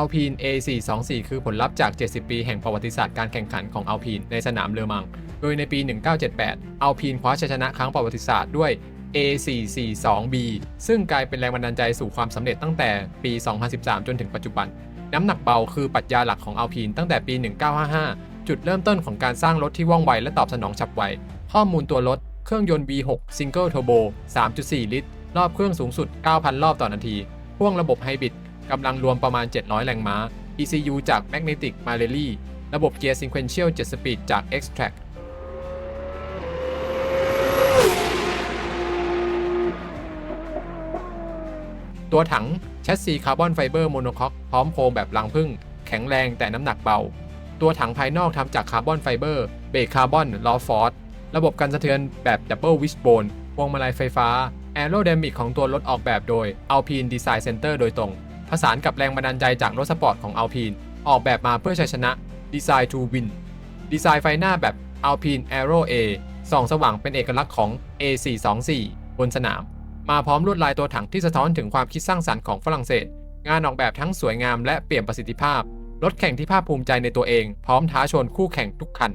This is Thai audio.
Alpine A424 คือผลลัพธ์จาก 70 ปีแห่งประวัติศาสตร์การแข่งขันของ Alpine ในสนามเลอมัง โดยในปี 1978 Alpine คว้าชัยชนะครั้งประวัติศาสตร์ด้วย A442B ซึ่งกลายเป็นแรงบันดาลใจสู่ความสำเร็จตั้งแต่ปี 2013 จนถึงปัจจุบัน น้ำหนักเบาคือปรัชญาหลักของ Alpine ตั้งแต่ปี 1955 จุดเริ่มต้นของการสร้างรถที่ว่องไวและตอบสนองฉับไว ข้อมูลตัวรถ เครื่องยนต์ V6 Single Turbo 3.4 ลิตร รอบเครื่องสูงสุด 9,000 รอบต่อนาที พ่วงระบบไฮบริด กำลังรวมประมาณ 700 แรงม้า ECU จาก Magnetic m a r e l y ระบบเกียร์ Sequential 7 Speed จาก X-Track ตัวถังแชสซีคาร์บอนไฟเบอร์โมโนคอกพร้อมโครงแบบรังผึ้งแข็งแรงแต่น้ำหนักเบา ตัวถังภายนอกทำจากคาร์บอนไฟเบอร์เบรกคาร์บอนล้อฟอร์ดระบบกันสะเทือนแบบดับเบิลวิชโบนวงมาลัยไฟฟ้าแอโร d ดมิกของตัวรถออกแบบโดย Alpine Design Center โดยตรง ผสานกับแรงบันดาลใจจากรถสปอร์ตของ Alpine ออกแบบมาเพื่อชัยชนะ Design to Win ดีไซน์ไฟหน้าแบบ Alpine Aero A ส่องสว่างเป็นเอกลักษณ์ของ A424 บนสนาม มาพร้อมลวดลายตัวถังที่สะท้อนถึงความคิดสร้างสรรค์ของฝรั่งเศส งานออกแบบทั้งสวยงามและเปลี่ยมประสิทธิภาพ รถแข่งที่ภาคภูมิใจในตัวเอง พร้อมท้าชนคู่แข่งทุกคัน